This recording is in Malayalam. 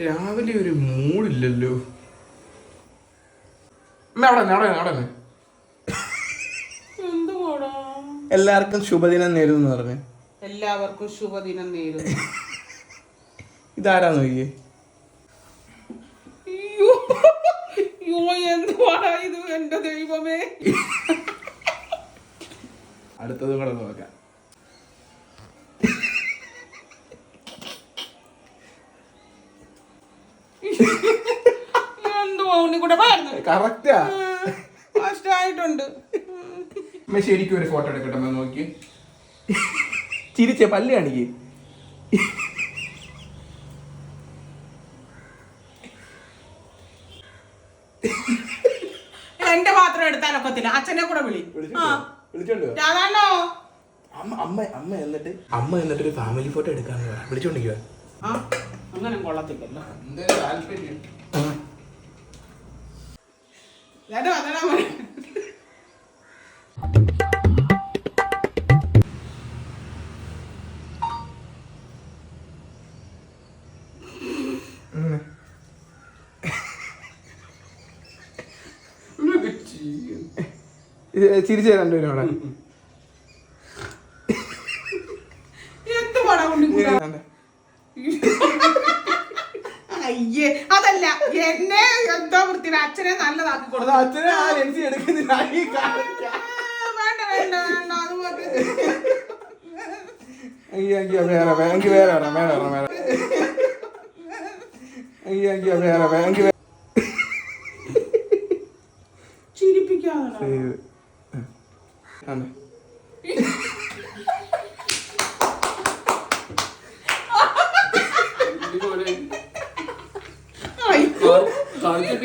രാവിലെ ഒരു മൂടില്ലല്ലോ. എല്ലാവർക്കും ശുഭദിനം നേരുന്നു പറഞ്ഞു. എല്ലാവർക്കും ശുഭദിനം നേരുന്നു. ഇതാരാ നോക്കിയേ? എന്തുവാടാ ഇത്? എന്റെ ദൈവമേ. അടുത്തത് കൂടെ നോക്കാം. എന്തുവാ കൂടെ പോയിരുന്നു കറക്റ്റാ ശരിക്കും ഒരു ഫോട്ടോ എടുക്കട്ടെ നോക്കി. ചിരിച്ച പല്ല് കാണിക്ക്. എന്റെ പാത്രം എടുത്താലൊക്കത്തില്ല അച്ഛനെ കൂടെ വിളി. വിളിച്ചോ. രാധാണോ അമ്മ അമ്മ എന്നിട്ട് അമ്മ എന്നിട്ട് ഒരു ഫാമിലി ഫോട്ടോ എടുക്കാന്ന് പറ. വിളിച്ചോണ്ടിരിക്കുക അങ്ങനെ കൊള്ളത്തില്ലല്ലോ. താല്പര്യം ഞാൻ വന്നടാ മോനെ. ചിരിച്ചേ രണ്ടുപേരും അവിടെ. എന്തുവാടാ ഉണ്ണിക്കൂടെ അയ്യേ അതല്ല എന്നെ എന്തോ വൃത്തിയുടെ അച്ഛനെ നല്ലതാക്കി കൊടുത്തു. അച്ഛനെ ആ ലെൻസ് എടുക്കുന്നില്ല. വേണ്ട വേണ്ട വേണ്ട അതുപോലെ. അയ്യോ അയ്യോ വേറെ വേ- എനിക്ക് വേറെ വേറെ വേറെ വേറെ വേറെ അയ്യോ അയ്യോ വേറെ വേറെ എനിക്ക് ചിരിപ്പിക്കാതെ. ആണ്. artık.